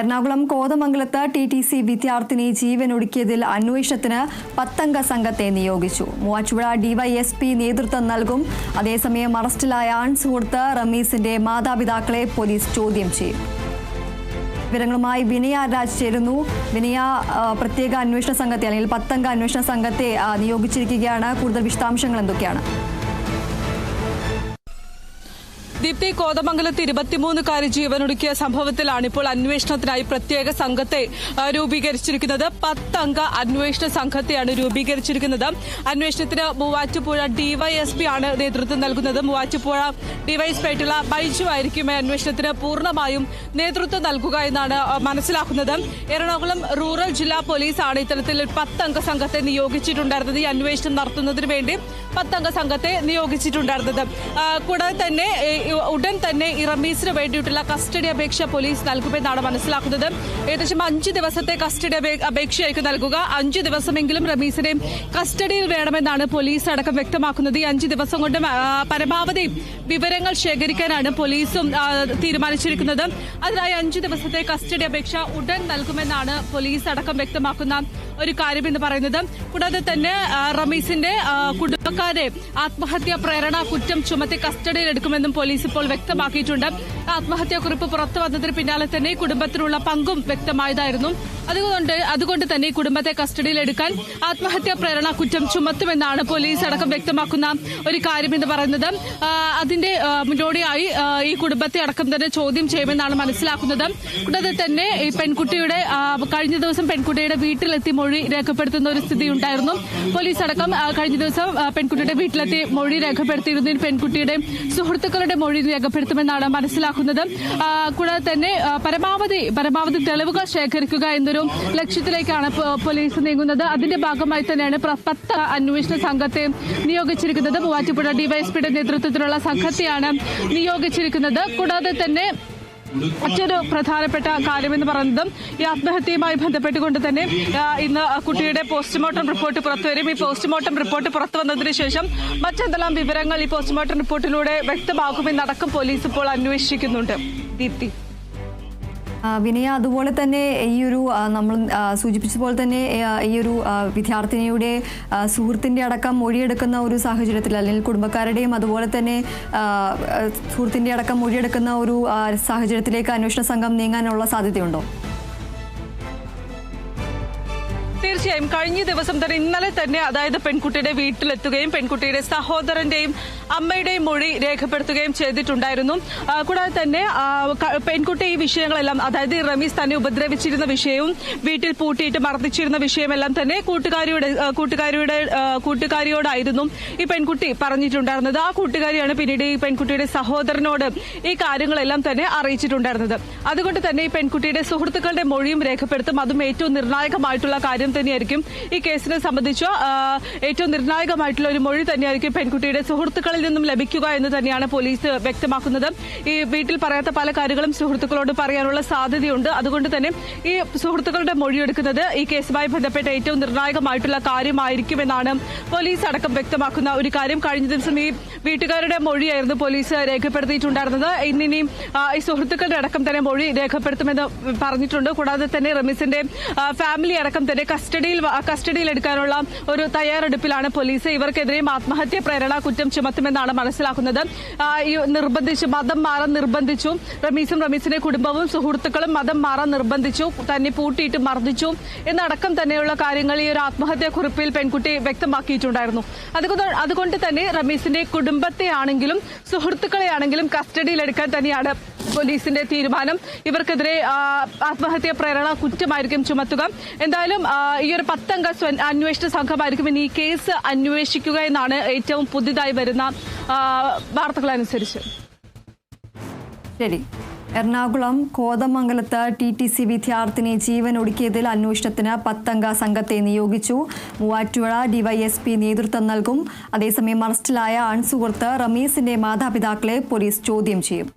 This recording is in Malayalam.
എറണാകുളം കോതമംഗലത്ത് ടി ടി സി വിദ്യാർത്ഥിനി ജീവനൊടുക്കിയതിൽ അന്വേഷണത്തിന് പത്തംഗ സംഘത്തെ നിയോഗിച്ചു. മൂവാറ്റുപുഴ ഡിവൈഎസ്പി നേതൃത്വം നൽകും. അതേസമയം അറസ്റ്റിലായ ആൺ സുഹൃത്ത് റമീസിന്റെ മാതാപിതാക്കളെ പോലീസ് ചോദ്യം ചെയ്യും. വിവരങ്ങളുമായി വിനയ രാജ് ചേരുന്നു. വിനയ പ്രത്യേക അന്വേഷണ സംഘത്തെ അല്ലെങ്കിൽ പത്തംഗ അന്വേഷണ സംഘത്തെ നിയോഗിച്ചിരിക്കുകയാണ്. കൂടുതൽ വിശദാംശങ്ങൾ എന്തൊക്കെയാണ്? ദീപ്തി കോതമംഗലത്ത് ഇരുപത്തിമൂന്നുകാരി ജീവനൊടുക്കിയ സംഭവത്തിലാണ് ഇപ്പോൾ അന്വേഷണത്തിനായി പ്രത്യേക സംഘത്തെ രൂപീകരിച്ചിരിക്കുന്നത്. പത്തംഗ അന്വേഷണ സംഘത്തെയാണ് രൂപീകരിച്ചിരിക്കുന്നത്. അന്വേഷണത്തിന് മൂവാറ്റുപുഴ ഡിവൈഎസ്പി ആണ് നേതൃത്വം നൽകുന്നത്. മൂവാറ്റുപുഴ ഡിവൈഎസ്പി ആയിട്ടുള്ള ബൈജു ആയിരിക്കും അന്വേഷണത്തിന് പൂർണമായും നേതൃത്വം നൽകുക എന്നാണ് മനസ്സിലാക്കുന്നത്. എറണാകുളം റൂറൽ ജില്ലാ പോലീസാണ് ഇത്തരത്തിൽ പത്തംഗ സംഘത്തെ നിയോഗിച്ചിട്ടുണ്ടായിരുന്നത്. ഈ അന്വേഷണം നടത്തുന്നതിന് വേണ്ടി പത്തംഗ സംഘത്തെ നിയോഗിച്ചിട്ടുണ്ടായിരുന്നത്. കൂടാതെ തന്നെ ഉടൻ തന്നെ ഈ റമീസിന് വേണ്ടിയിട്ടുള്ള കസ്റ്റഡി അപേക്ഷ പോലീസ് നൽകുമെന്നാണ് മനസ്സിലാക്കുന്നത്. ഏകദേശം അഞ്ച് ദിവസത്തെ കസ്റ്റഡി അപേ- അപേക്ഷയായിരിക്കും നൽകുക. അഞ്ച് ദിവസമെങ്കിലും റമീസിനെ കസ്റ്റഡിയിൽ വേണമെന്നാണ് പോലീസ് അടക്കം വ്യക്തമാക്കുന്നത്. ഈ അഞ്ച് ദിവസം കൊണ്ട് പരമാവധി വിവരങ്ങൾ ശേഖരിക്കാനാണ് പോലീസും തീരുമാനിച്ചിരിക്കുന്നത്. അതിനായി അഞ്ച് ദിവസത്തെ കസ്റ്റഡി അപേക്ഷ ഉടൻ നൽകുമെന്നാണ് പോലീസ് അടക്കം വ്യക്തമാക്കുന്ന ഒരു കാര്യം എന്ന് പറയുന്നത്. കൂടാതെ തന്നെ റമീസിന്റെ കുടുംബക്കാരെ ആത്മഹത്യാ പ്രേരണ കുറ്റം ചുമത്തി കസ്റ്റഡിയിലെടുക്കുമെന്നും പോലീസ് ഇപ്പോൾ വ്യക്തമാക്കിയിട്ടുണ്ട്. ആത്മഹത്യാക്കുറിപ്പ് പുറത്തു വന്നതിന് പിന്നാലെ തന്നെ കുടുംബത്തിനുള്ള പങ്കും വ്യക്തമായതായിരുന്നു. അതുകൊണ്ട് അതുകൊണ്ട് തന്നെ കുടുംബത്തെ കസ്റ്റഡിയിലെടുക്കാൻ ആത്മഹത്യാ പ്രേരണ കുറ്റം ചുമത്തുമെന്നാണ് പോലീസ് അടക്കം വ്യക്തമാക്കുന്ന ഒരു കാര്യം എന്ന് പറയുന്നത്. അതിന്റെ മുന്നോടിയായി ഈ കുടുംബത്തെ അടക്കം തന്നെ ചോദ്യം ചെയ്യുമെന്നാണ് മനസ്സിലാക്കുന്നത്. കൂടാതെ തന്നെ ഈ പെൺകുട്ടിയുടെ കഴിഞ്ഞ ദിവസം പെൺകുട്ടിയുടെ വീട്ടിലെത്തി മൊഴി രേഖപ്പെടുത്തുന്ന ഒരു സ്ഥിതി ഉണ്ടായിരുന്നു. പോലീസ് അടക്കം കഴിഞ്ഞ ദിവസം പെൺകുട്ടിയുടെ വീട്ടിലെത്തി മൊഴി രേഖപ്പെടുത്തിയിരുന്നു. പെൺകുട്ടിയുടെ സുഹൃത്തുക്കളുടെ മൊഴി രേഖപ്പെടുത്തുമെന്നാണ് മനസ്സിലാക്കുന്നത്. കൂടാതെ തന്നെ പരമാവധി പരമാവധി തെളിവുകൾ ശേഖരിക്കുക എന്നൊരു ലക്ഷ്യത്തിലേക്കാണ് പോലീസ് നീങ്ങുന്നത്. അതിന്റെ ഭാഗമായി തന്നെയാണ് പത്ത് അന്വേഷണ സംഘത്തെ നിയോഗിച്ചിരിക്കുന്നത്. മൂവാറ്റുപുഴ ഡിവൈഎസ്പിയുടെ നേതൃത്വത്തിലുള്ള സംഘത്തെയാണ് നിയോഗിച്ചിരിക്കുന്നത്. കൂടാതെ തന്നെ മറ്റൊരു പ്രധാനപ്പെട്ട കാര്യമെന്ന് പറയുന്നതും ഈ ആത്മഹത്യയുമായി ബന്ധപ്പെട്ടുകൊണ്ട് തന്നെ ഇന്ന് കുട്ടിയുടെ പോസ്റ്റ്മോർട്ടം റിപ്പോർട്ട് പുറത്തുവരും ഈ പോസ്റ്റ്മോർട്ടം റിപ്പോർട്ട് പുറത്തു വന്നതിന് ശേഷം മറ്റെന്തെല്ലാം വിവരങ്ങൾ ഈ പോസ്റ്റ്മോർട്ടം റിപ്പോർട്ടിലൂടെ വ്യക്തമാകുമെന്നടക്കം പോലീസ് ഇപ്പോൾ അന്വേഷിക്കുന്നുണ്ട്. ദീപ്തി. വിനയ അതുപോലെ തന്നെ ഈ ഒരു നമ്മൾ സൂചിപ്പിച്ച പോലെ തന്നെ ഈ ഒരു വിദ്യാർത്ഥിനിയുടെ സുഹൃത്തിന്റെ അടക്കം മൊഴിയെടുക്കുന്ന ഒരു സാഹചര്യത്തിൽ അല്ലെങ്കിൽ കുടുംബക്കാരുടെയും അതുപോലെ തന്നെ സുഹൃത്തിന്റെ അടക്കം മൊഴിയെടുക്കുന്ന ഒരു സാഹചര്യത്തിലേക്ക് അന്വേഷണ സംഘം നീങ്ങാനുള്ള സാധ്യതയുണ്ടോ? തീർച്ചയായും കഴിഞ്ഞ ദിവസം തന്നെ ഇന്നലെ തന്നെ അതായത് പെൺകുട്ടിയുടെ വീട്ടിലെത്തുകയും പെൺകുട്ടിയുടെ സഹോദരന്റെയും അമ്മയുടെയും മൊഴി രേഖപ്പെടുത്തുകയും ചെയ്തിട്ടുണ്ടായിരുന്നു. കൂടാതെ തന്നെ പെൺകുട്ടി ഈ വിഷയങ്ങളെല്ലാം അതായത് റമീസ് തന്നെ ഉപദ്രവിച്ചിരുന്ന വിഷയവും വീട്ടിൽ പൂട്ടിയിട്ട് മർദ്ദിച്ചിരുന്ന വിഷയമെല്ലാം തന്നെ കൂട്ടുകാരിയുടെ കൂട്ടുകാരിയുടെ കൂട്ടുകാരിയോടായിരുന്നു ഈ പെൺകുട്ടി പറഞ്ഞിട്ടുണ്ടായിരുന്നത്. ആ കൂട്ടുകാരിയാണ് പിന്നീട് ഈ പെൺകുട്ടിയുടെ സഹോദരനോട് ഈ കാര്യങ്ങളെല്ലാം തന്നെ അറിയിച്ചിട്ടുണ്ടായിരുന്നത്. അതുകൊണ്ട് തന്നെ ഈ പെൺകുട്ടിയുടെ സുഹൃത്തുക്കളുടെ മൊഴിയും രേഖപ്പെടുത്തും. അതും ഏറ്റവും നിർണായകമായിട്ടുള്ള കാര്യം തന്നെയായിരിക്കും ഈ കേസിനെ സംബന്ധിച്ച് ഏറ്റവും നിർണായകമായിട്ടുള്ള ഒരു മൊഴി തന്നെയായിരിക്കും പെൺകുട്ടിയുടെ സുഹൃത്തുക്കളിൽ നിന്നും ലഭിക്കുക എന്ന് തന്നെയാണ് പോലീസ് വ്യക്തമാക്കുന്നത്. ഈ വീട്ടിൽ പറയാത്ത പല കാര്യങ്ങളും സുഹൃത്തുക്കളോട് പറയാനുള്ള സാധ്യതയുണ്ട്. അതുകൊണ്ട് തന്നെ ഈ സുഹൃത്തുക്കളുടെ മൊഴിയെടുക്കുന്നത് ഈ കേസുമായി ബന്ധപ്പെട്ട ഏറ്റവും നിർണായകമായിട്ടുള്ള കാര്യമായിരിക്കുമെന്നാണ് പോലീസ് അടക്കം വ്യക്തമാക്കുന്ന ഒരു കാര്യം. കഴിഞ്ഞ ദിവസം ഈ വീട്ടുകാരുടെ മൊഴിയായിരുന്നു പോലീസ് രേഖപ്പെടുത്തിയിട്ടുണ്ടായിരുന്നത്. ഇന്നിനി ഈ സുഹൃത്തുക്കളുടെ അടക്കം തന്നെ മൊഴി രേഖപ്പെടുത്തുമെന്ന് പറഞ്ഞിട്ടുണ്ട്. കൂടാതെ തന്നെ റമീസിന്റെ ഫാമിലി അടക്കം തന്നെ കസ്റ്റഡിയിൽ കസ്റ്റഡിയിൽ എടുക്കാനുള്ള ഒരു തയ്യാറെടുപ്പിലാണ് പോലീസ്. ഇവർക്കെതിരെയും ആത്മഹത്യ പ്രേരണ കുറ്റം ചുമത്തുമെന്നാണ് മനസ്സിലാക്കുന്നത്. നിർബന്ധിച്ചു മതം മാറാൻ നിർബന്ധിച്ചു. റമീസും റമീസിന്റെ കുടുംബവും സുഹൃത്തുക്കളും മതം മാറാൻ നിർബന്ധിച്ചു. തന്നെ പൂട്ടിയിട്ട് മർദ്ദിച്ചു. എന്നടക്കം തന്നെയുള്ള കാര്യങ്ങൾ ഈ ഒരു ആത്മഹത്യാ കുറിപ്പിൽ പെൺകുട്ടി വ്യക്തമാക്കിയിട്ടുണ്ടായിരുന്നു. അതുകൊണ്ട് അതുകൊണ്ട് തന്നെ റമീസിന്റെ കുടുംബത്തെയാണെങ്കിലും സുഹൃത്തുക്കളെയാണെങ്കിലും കസ്റ്റഡിയിലെടുക്കാൻ തന്നെയാണ് പോലീസിന്റെ തീരുമാനം. ഇവർക്കെതിരെ ആത്മഹത്യാ പ്രേരണ കുറ്റമായിരിക്കും ചുമത്തുക. എന്തായാലും ഈ ഒരു പത്തംഗ അന്വേഷണ സംഘമായിരിക്കും ഇനി ഈ കേസ് അന്വേഷിക്കുക എന്നാണ് ഏറ്റവും പുതിയതായി വരുന്ന വാർത്തകളനുസരിച്ച് ശരി. എറണാകുളം കോതമംഗലത്ത് ടി ടി സി വിദ്യാർത്ഥിനി ജീവൻ ഒടുക്കിയതിൽ അന്വേഷണത്തിന് പത്തംഗ സംഘത്തെ നിയോഗിച്ചു. മൂവാറ്റുപുഴ ഡിവൈഎസ്പി നേതൃത്വം നൽകും. അതേസമയം അറസ്റ്റിലായ അൺസുഹൃത്ത് റമീസിന്റെ മാതാപിതാക്കളെ പോലീസ് ചോദ്യം ചെയ്യും.